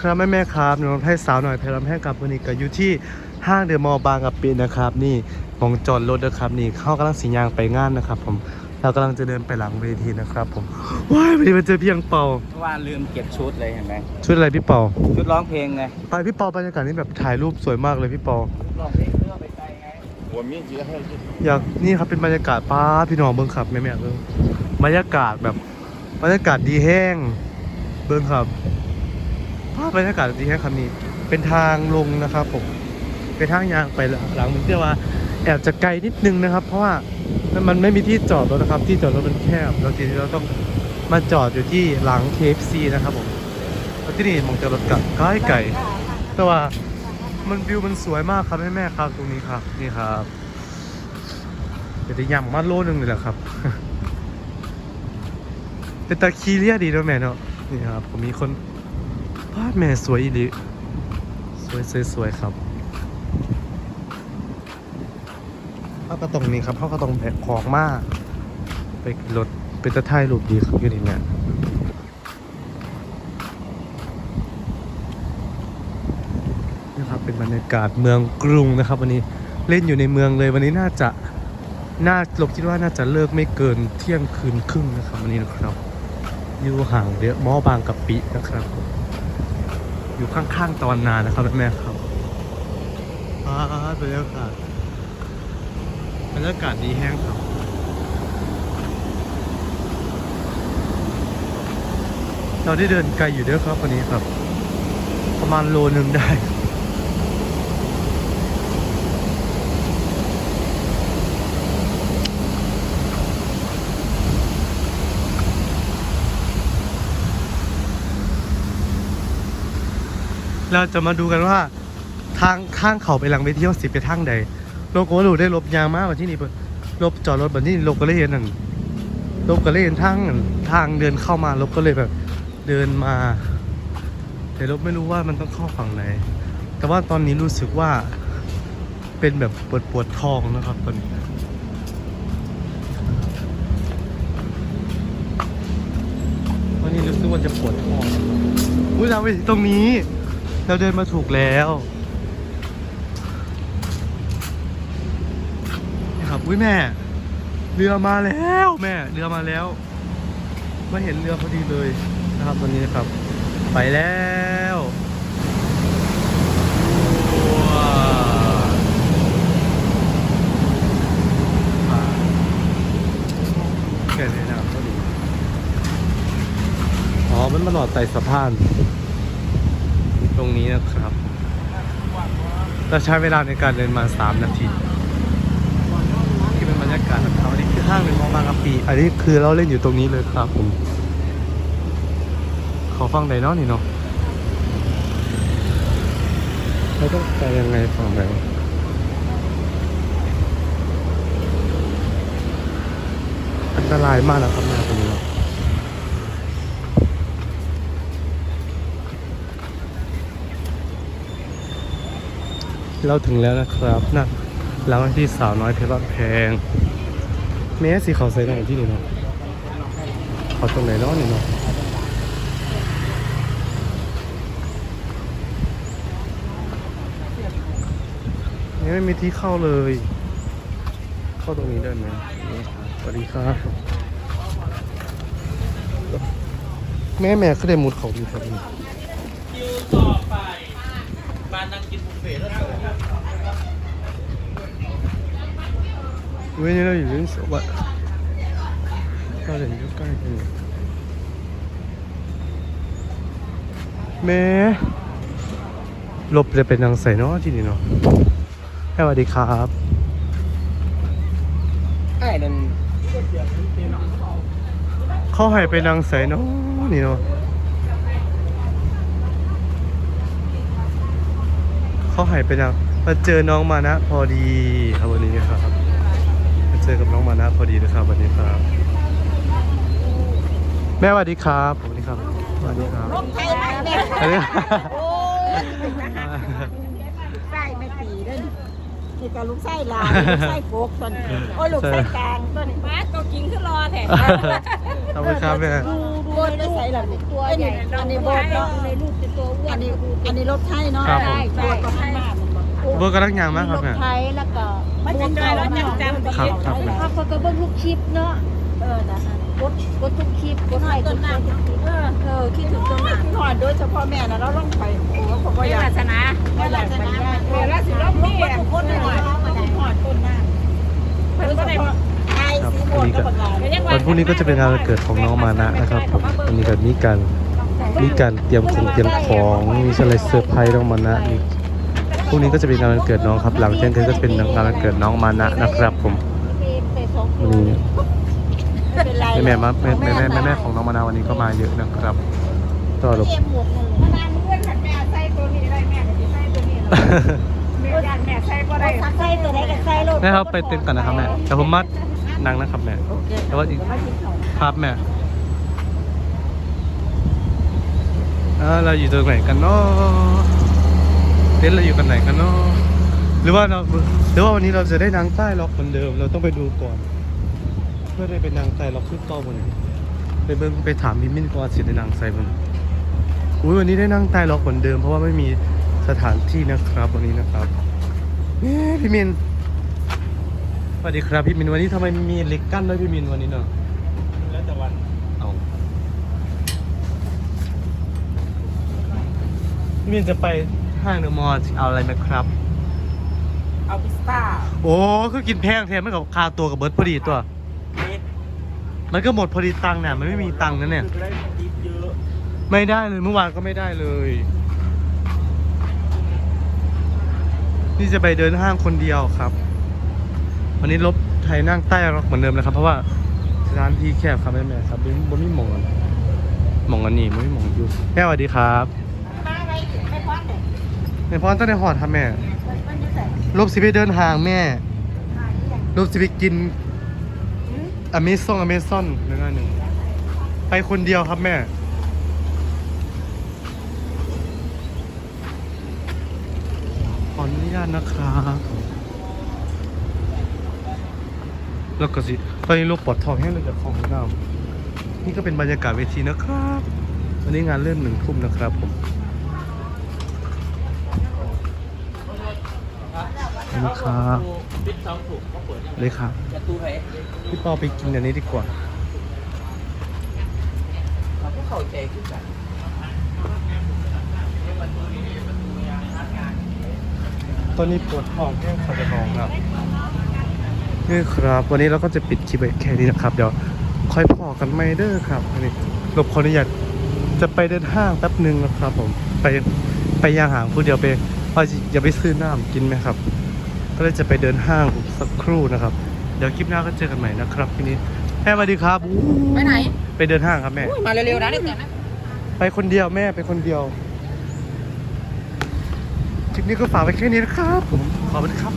ครับแม่แม่ครับหนูให้สาวหน่อยพยายามให้กับวันนี้ก็อยู่ที่ห้างเดอะมอลล์บางกะปินะครับ นี่มองจอดรถนะครับนี่เข้ากำลังสียางไปงานนะครับ ผมเรากำลังจะเดินไปหลังเวทีนะครับ ผมว้ายวันนี้มาเจอพี่ยังเป่าเมื่อวานลืมเก็บชุดเลยเห็นไหมชุดอะไรพี่เป่าชุดร้องเพลงไงไปพี่เป่าบรรยากาศนี่แบบถ่ายรูปสวยมากเลยพี่เป่าอยากนี่ครับเป็นบรรยากาศป้าพี่น้องเบิ้งขับแม่แม่เบิ้งบรรยากาศแบบบรรยากาศดีแห้งเบิ้งครับ บรรยากาศดีแห้งครับนี่เป็นทางลงนะครับผมเป็นทางยางไปหลังมันเรียกว่าแอบจะไกลนิดนึงนะครับ เพราะว่ามันไม่มีที่จอดรถนะครับ ที่จอดรถมันแคบแล้วทีนี้เราต้องมาจอดอยู่ที่หลัง KFC นะครับผมแล้วที่นี่มองจอดรถกับใกล้ไก่แต่ว่ามันวิวมันสวยมากครับแม่แม่ๆครับตรงนี้ครับ นี่ครับเดี๋ยวจะยำมาโลนึงเลยแหละครับเป็นตาคีเรียดีด้วยแม่เนาะนี่ครับผมมีคน พาดแม่สวยอีหลีสวยสวยสวยครับเขาก็ตรงนี้ครับเขาก็ตรงแบกของมาก ไปรถเป็นตะไทยรูปดีครับอยู่นี่แม่นี่ครับเป็นบรรยากาศเมืองกรุงนะครับ วันนี้เล่นอยู่ในเมืองเลยวันนี้น่าจะน่าลบคิดว่าน่าจะเลิกไม่เกินเที่ยงคืนครึ่งนะครับวันนี้นะครับ อยู่ห่างเดี๋ยวมอบางกะปินะครับ อยู่ข้างๆตอนนานนะครับแม่ครับอ่าบรรยากาศบรรยากาศดีแห้งครับเราได้เดินไกลอยู่ด้วยครับวันนี้ครับ ประมาณโลนึงได้ เราจะมาดูกันว่าทางข้างเขาไปหลังเวทีเขาสิไปทางใดโลโก้หลูได้ลบยางมากกว่าที่นี่เพิ่นลบจอดรถแบบนี้ลบก็เลยเห็นหนั่นลบก็เลยเห็นทางทางเดินเข้ามาลบก็เลยแบบเดินมา แต่ลบไม่รู้ว่ามันต้องเข้าฝั่งไหน แต่ว่าตอนนี้รู้สึกว่าเป็นแบบปวดปวดท้องนะครับตอนนี้ตอนนี้รู้สึกว่าจะปวดท้องอุ้ยเราไปตรงนี้ เราเดินมาถูกแล้วนี่ครับอุ้ยแม่ เรือมาแล้วแม่ เรือมาแล้วมาเห็นเรือพอดีเลยนะครับตอนนี้นะครับ ไปแล้วว้าวแค่นี้นะครับพอดีอ๋อมันมาหลอดใส่สะพาน ตรงนี้นะครับเราใช้เวลาในการเดินมา 3 นาทีที่เป็นบรรยากาศนะครับอันนี้คือห้างเป็นมอบางกะปิอันนี้คือเราเล่นอยู่ตรงนี้เลยครับผมขอฟังไดเนาะนี่เนาะเราต้องไปยังไงฝั่งไหนอันตรายมากนะครับหน้าตรงนี้ เราถึงแล้วนะครับนะร้านที่สาวน้อยเพชรบ้านแพงแม้สีเขาใส่ไหนที่นี่เนาะเขาตรงไหนเนาะนี่เนาะนี่ไม่มีที่เข้าเลย เข้าตรงนี้ได้ไหมสวัสดีครับแม่แม่ก็ได้มุดเขาดีครับนี่คิวต่อไปมานั่งกินบุฟเฟ่ต์แล้ว เว้ยนี่เราอยู่ที่สวัสดิ์เราเห็นอยู่ใกล้กันอยู่แม่หลบจะเป็นนางใส่เนาะที่นี่เนาะสวัสดีครับไอ้นั่นเขาให้ไปนางใส่เนาะนี่เนาะเขาให้ไปนางมาเจอน้องมานะ พอดีครับวันนี้ครับ มาเจอกับน้องมานะพอดีนะครับวันนี้ครับ แม่สวัสดีครับสวัสดีครับสวัสดีครับลูกไทยไม่ได้อันนี้โอ้ยไส้ไม่ตีเด้นนี่ก็ลูกไส้ลายลูกไส้โกกต้นโอ้ยลูกไส้กลางต้นมาตัวกินขึ้นรอแถขอบคุณครับแม่ดูดูไม่ได้ใส่หลังตัวใหญ่อันนี้บดเนาะในลูกเป็นตัวอ้วนอันนี้อันนี้รถไทยเนาะครับผมใช่ก็ให้มา เบอร์กำลังยางมากครับรถแม่ไทยแล้วก็มันจะเจอแล้วจังจังครับครับแม่ถ้าคนก็เบิ่งทุกคลิปเนาะเออนะกดกดทุกคลิปกดไลค์กต้นดน้แชร์ทุกคลิปำเออเออคิดถึงต้นน้ำหอดโดยเฉพาะแม่นะเราลงไปโอ้ผมก็อยากศาสนาไม่อยากไปเวลาสิรอบนี้ทุกคนหน่อยหอดต้นน้ำโดยเฉพาะไทยสีโบนก็ประกาศวันพรุ่งนี้ก็จะเป็นงานวันเกิดของน้องมานะนะครับผมวันนี้ก็มีการมีการเตรียมของเตรียมของมีอะไรเซอร์ไพรส์น้องมานะมี พรุ่งนี้ก็จะเป็นงานวันเกิดน้องครับ หลังเที่ยงคืนก็จะเป็นงานวันเกิดน้องมานะนะครับ ผมไปสองควันนนี้ไม่เป็นไรแม่แม่มาแม่แม่แม่แม่แม่ของน้องมานะวันนี้ก็มาเยอะนะครับต่อรบเอ็มหมวกหนึ่งมานานเพื่อนขันแม่ใส่ตัวนี้ได้แม่ก็จะใส่ตัวนี้แม่ยันแม่ใส่ก็ได้ใส่ตัวไหนก็ใส่โลดแม่ครับไปเต้นกันนะครับแม่แต่ผมมานั่งนะครับแม่แต่ว่าอีกครับแม่อ่าเราอยู่ตรงไหนกันเนาะ เต้นเราอยู่กันไหนกันเนาะหรือว่าเราหรือว่าวันนี้เราจะได้นางใต้ล็อกเหมือนเดิม เราต้องไปดูก่อน เพื่อได้เป็นนางใต้ล็อกขึ้นต่อบนไปเบิ่งไปถามพี่มิ้นก่อนสิได้นางใส่บนอุ้ยวันนี้ได้นั่งใต้ล็อกเหมือนเดิม เพราะว่าไม่มีสถานที่นะครับวันนี้นะครับเอ๊ะพี่มินสวัสดีครับพี่มินวันนี้ทำไมมีเหล็กกั้นด้วยพี่มินวันนี้เนาะแล้วแต่วันเอาพี่มินจะไป ห้างเดอะมอลล์เอาอะไรไหมครับ เอาพิซซ่าโอ้คือกินแพงแทนไม่กับคาตัวกับเบิร์ดพอดีตัวเม็ดมันก็หมดพอดีตังค์เนี่ยมันไม่มีตังค์นะเนี่ย คือได้ดิบเยอะไม่ได้เลยเมื่อวานก็ไม่ได้เลย นี่จะไปเดินห้างคนเดียวครับ วันนี้ลบไทยนั่งใต้รถเหมือนเดิมเลยครับ เพราะว่าร้านที่แคบครับแม่แม่ครับบนไม่มองกันมองกันนี่ไม่มองอยู่แม่สวัสดีครับ มาไว้ไม่พอดเลย แม่พรต้องในหอดครับแม่มันจะใส่ลบสิไปเดินห่างแม่ลบสิไปกินอเมซอนอเมซอนหนึ่งอันหนึ่งไปคนเดียวครับแม่ ขออนุญาตนะครับแล้วก็สิตอนนี้ลบปลอดทองแห้งเลยจากของน้ำนี่ก็เป็นบรรยากาศเวทีนะครับ วันนี้งานเริ่มหนึ่งทุ่มนะครับผม ขอบ คุณครับปิดสองถูกเขาเปิดยังไงเลยครับจะตู้ไหนพี่ปอไปกินอันนี้ดีกว่าเขาก็เข้าใจขึ้นกันตอนนี้ปวดท้องแค่ขับท้องครับนี่ครับ วันนี้เราก็จะปิดคลิปไว้แค่นี้นะครับ เดี๋ยวค่อยพอกันไม่เด้อครับอันนี้หลบขออนุญาตจะไปเดินห้างแป๊บหนึ่งนะครับผมไปไปย่างหางผู้เดียวไปว่าจะอย่าไปซื้อน้ำกินไหมครับ ก็เลยจะไปเดินห้างสักครู่นะครับ เดี๋ยวคลิปหน้าก็เจอกันใหม่นะครับทีนี้แม่สวัสดีครับอู้ไปไหน ไปเดินห้างครับแม่มาเร็วๆนะเดี๋ยวนะ ไปคนเดียวแม่ไปคนเดียว คลิปนี้ก็ฝากไว้แค่นี้นะครับผมขอบคุณครับ